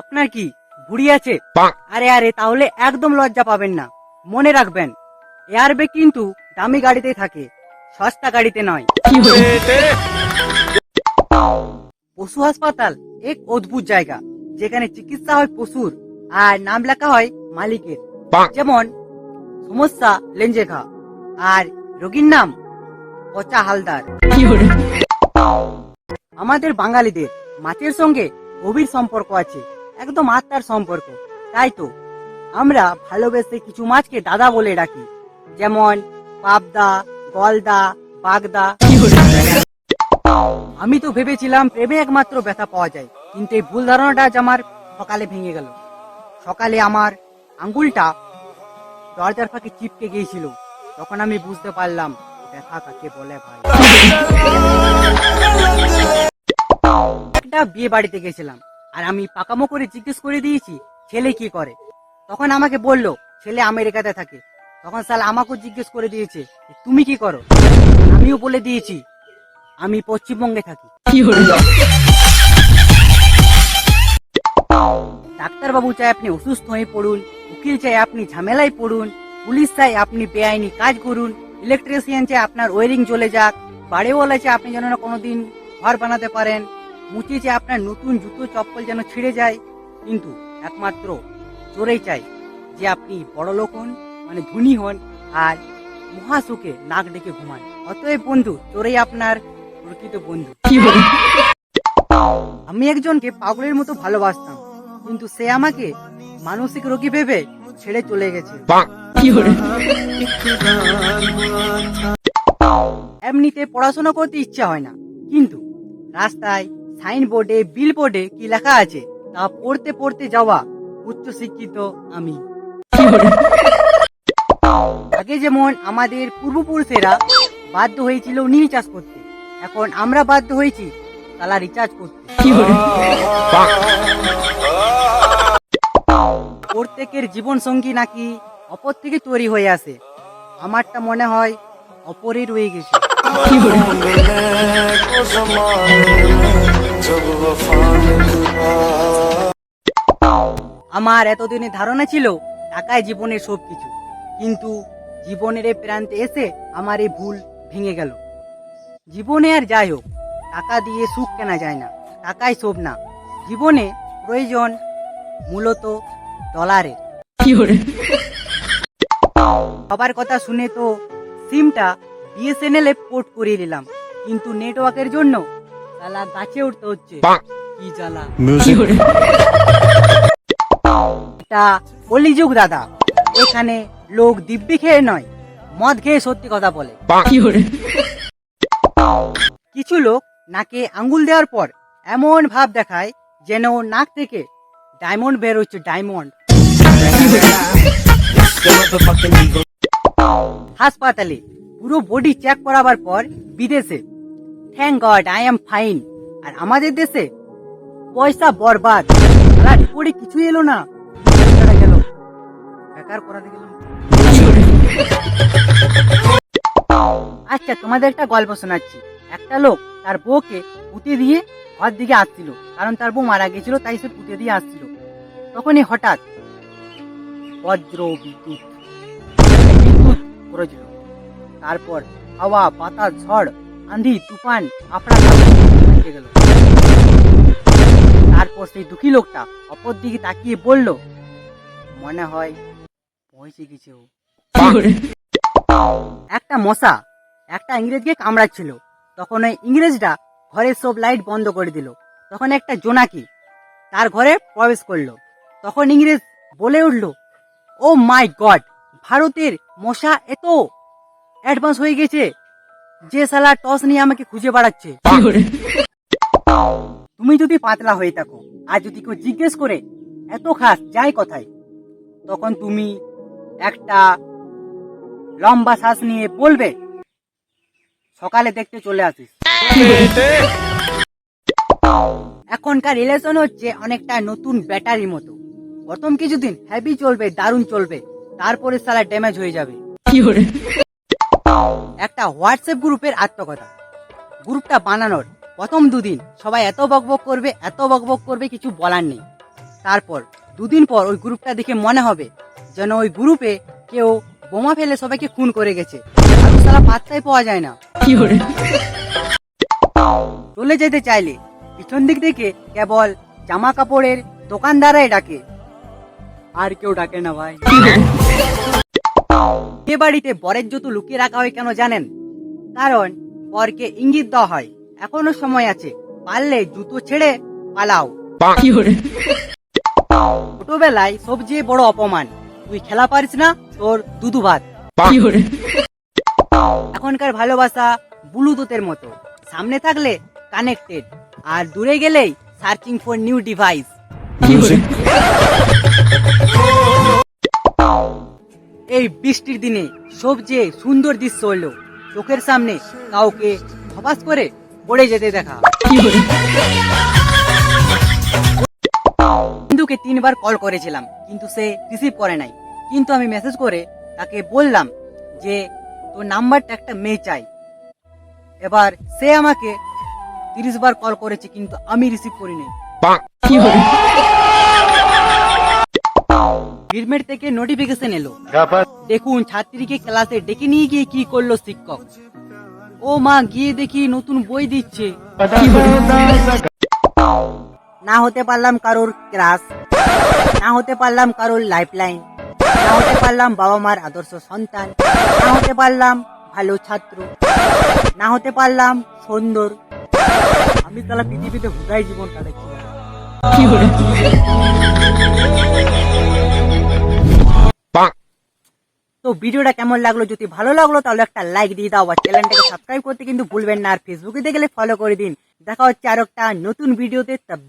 আপনার কি বুড়ি আছে? আরে আরে তাহলে একদম লজ্জা পাবেন না। মনে রাখবেন এয়ার ব্যাগ কিন্তু দামি গাড়িতে থাকে সস্তা গাড়িতে নয়। পশু হাসপাতাল এক অদ্ভুত জায়গা যেখানে চিকিৎসা হয় পশুর আর নাম লেখা হয় মালিকের। যেমন সমস্যা লেঞ্জেখা আর রোগীর নাম পচা হালদার। আমাদের বাঙালিদের মাছের সঙ্গে গভীর সম্পর্ক আছে, একদম আত্মার সম্পর্ক। তাই তো, আমরা ভালোবেসে কিছু মাছকে দাদা বলে ডাকি, যেমন পাবদা, গলদা, বাগদা। আমি তো ভেবেছিলাম প্রেমে একমাত্র ব্যথা পাওয়া যায়, কিন্তু এই ভুল ধারণাটা আজ আমার সকালে ভেঙে গেল। সকালে আমার আঙ্গুলটা দরজার ফাঁকে চিপকে গিয়েছিল, তখন আমি বুঝতে পারলাম ব্যথা কাকে বলে ভাই। একটা বিয়ে বাড়িতে গেছিলাম। আর আমি পাকামো করে জিজ্ঞেস করে দিয়েছি ছেলে কি করে? তখন আমাকে বলল ছেলে আমেরিকাতে থাকে। তখন সালা আমাকেও জিজ্ঞেস করে দিয়েছে তুমি কি করো? আমিও বলে দিয়েছি আমি পশ্চিমবঙ্গে থাকি। ডাক্তারবাবু চাই আপনি অসুস্থ হয়ে পড়ুন উকিল চাই আপনি ঝামেলায় পড়ুন পুলিশ চাই আপনি বেআইনি কাজ করুন ইলেকট্রিশিয়ান চাই আপনার ওয়ারিং চলে যাক বাড়িওয়ালা চাই আপনি যেন না কোনোদিন ঘর বানাতে পারেন। মুচি যে আপনার নতুন জুতো চপ্পল যেন ছিঁড়ে যায় কিন্তু একমাত্র চোরেই চাই যে আপনি বড় লোক হন মানে ধনী হন আর মহাসুখে নাক ডেকে ঘুমান। অতএব বন্ধু চোরেই আপনার প্রকৃত বন্ধু। আমি একজনকে পাগলের মতো ভালোবাসতাম কিন্তু সে আমাকে মানসিক রোগী ভেবে ছেড়ে চলে গেছে। এমনিতে পড়াশোনা করতে ইচ্ছা হয় না কিন্তু রাস্তায় সাইন বোর্ডে বিল বোর্ডে কি লেখা আছে তা পড়তে পড়তে যাওয়া উচ্চ শিক্ষিত আমি। আগে যেমন আমাদের পূর্বপুরুষেরা বাধ্য হয়েছিল নীল চাষ করতে, এখন আমরা বাধ্য হয়েছি তালা রিচার্জ করতে। প্রত্যেকের জীবন সঙ্গী নাকি অপর থেকে তৈরি হয়ে আসে আমারটা মনে হয় অপরই রয়ে গেছে। আমার এতদিনে ধারণা ছিল টাকায় জীবনের সব কিছু কিন্তু জীবনের এই প্রান্তে এসে আমার এই ভুল ভেঙে গেল। জীবনে আর যাই হোক টাকা দিয়ে সুখ কেনা যায় না টাকাই সব না। জীবনে প্রয়োজন মূলত ডলারের। সবার কথা শুনে তো সিমটা বিএসএনএল এ পোর্ট করিয়ে নিলাম কিন্তু নেটওয়ার্কের জন্য সালা গাছে উঠতে হচ্ছে। কি জ্বালা? এটা কলিযুগ দাদা। এখানে লোক দিব্যি খেয়ে নয় মদ খেয়ে সত্যি কথা বলে। কিছু লোক নাকে আঙ্গুল দেওয়ার পর এমন ভাব দেখায় যেন নাক থেকে ডায়মন্ড বের হচ্ছে ডায়মন্ড। হাসপাতালে পুরো বডি চেক করাবার পর বিদেশে thank God I am fine আর আমাদের দেশে পয়সা বরবাদ। সারা রিপোর্টে কিছুই এলো না। গেল। বেকার করাতে গেলাম আচ্ছা তোমাদের একটা গল্প শোনাচ্ছি। একটা লোক তার বউকে পুঁতে দিয়ে ঘর দিকে আসছিল। কারণ তার বউ মারা গেছিল, তাই সে পুঁতে দিয়ে আসছিল। তখনই হঠাৎ বজ্র বিদ্যুৎ। বিদ্যুৎ করেছিল তারপর হাওয়া, বাতাস, ঝড় আন্ধি তুফান আপনা গেল। তারপর সেই দুঃখী লোকটা অপর দিকে তাকিয়ে বলল, মনে হয় পৌঁছে গেছে একটা মশা একটা ইংরেজকে কামড়াচ্ছিল। তখন ওই ইংরেজটা ঘরের সব লাইট বন্ধ করে দিল। তখন একটা জোনাকি তার ঘরে প্রবেশ করল। তখন ইংরেজ বলে উঠল ও মাই গড ভারতের মশা এত অ্যাডভান্স হয়ে গেছে। যে সালা টস নিয়ে আমাকে খুঁজে বেড়াচ্ছে। তুমি যদি পাতলা হয়ে থাকো, আর যদি কেউ জিজ্ঞেস করে, এত খাস, যাই কথায়? তখন তুমি একটা লম্বা শ্বাস নিয়ে বলবে, সকালে দেখতে চলে আসিস। এখনকার রিলেশন হচ্ছে অনেকটা নতুন ব্যাটারি মতো। প্রথম কিছুদিন হ্যাপি চলবে, দারুণ চলবে, তারপরে সালা ড্যামেজ হয়ে যাবে। একটা হোয়াটসঅ্যাপ গ্রুপের আত্মকথা। গ্রুপটা বানানোর প্রথম দুদিন সবাই এত বকবক করবে, এত বকবক করবে, কিছু বলার নেই। তারপর দুদিন পর ওই গ্রুপটা দেখে মনে হবে যেন ওই গ্রুপে কেউ বোমা ফেলে সবাইকে খুন করে গেছে। আর সালা পাত্তাই পাওয়া যায় না। চলে যেতে চাইলে পিছন দিক থেকে কেবল জামা কাপড়ের দোকানদারাই ডাকে। আর কেউ ডাকে না ভাই। এ বাড়িতে বরের জুতো লুকিয়ে রাখা হয় কেন জানেন? কারণ বরকে ইঙ্গিত দেওয়া হয় এখনও সময় আছে পারলে জুতো ছেড়ে পালাও। ছোটবেলায় সবচেয়ে বড় অপমান তুই খেলা পারিস না তোর দুধু ভাত। এখনকার ভালোবাসা ব্লুটুথের মতো সামনে থাকলে কানেক্টেড আর দূরে গেলেই সার্চিং ফর নিউ ডিভাইস এই বৃষ্টির দিনে সবচেয়ে সুন্দর দৃশ্য হলো চোখের সামনে কাউকে ধপাস করে পড়ে যেতে দেখা। বন্ধুকে তিনবার কল করেছিলাম, কিন্তু সে রিসিভ করে নাই। কিন্তু আমি মেসেজ করে তাকে বললাম যে, তোর নাম্বারটা একটা মেয়ে চাই। এবার সে আমাকে তিরিশ বার কল করেছে, কিন্তু আমি রিসিভ করিনি। গিরমেট থেকে নোটিফিকেশন এলো। দেখুন ছাত্রীকে ক্লাসে ডেকে নিয়ে গিয়ে কি করল শিক্ষক? ও মা গিয়ে দেখি নতুন বই দিচ্ছে। না হতে পারলাম কারোর ক্লাস। না হতে পারলাম কারোর লাইফ লাইন না হতে পারলাম বাবা মার আদর্শ সন্তান। না হতে পারলাম ভালো ছাত্র। না হতে পারলাম সুন্দর। আমি তাহলে পৃথিবীতে হুদাই জীবন কাটাচ্ছি ভিডিওটা কেমন লাগল? যদি ভালো লাগল, তাহলে একটা লাইক দিয়ে দাও আর চ্যানেলটাকে সাবস্ক্রাইব করতে কিন্তু ভুলবেন না, আর ফেসবুকে দেখলে ফলো করে দিন। দেখা হচ্ছে আর একটা নতুন ভিডিওতে তব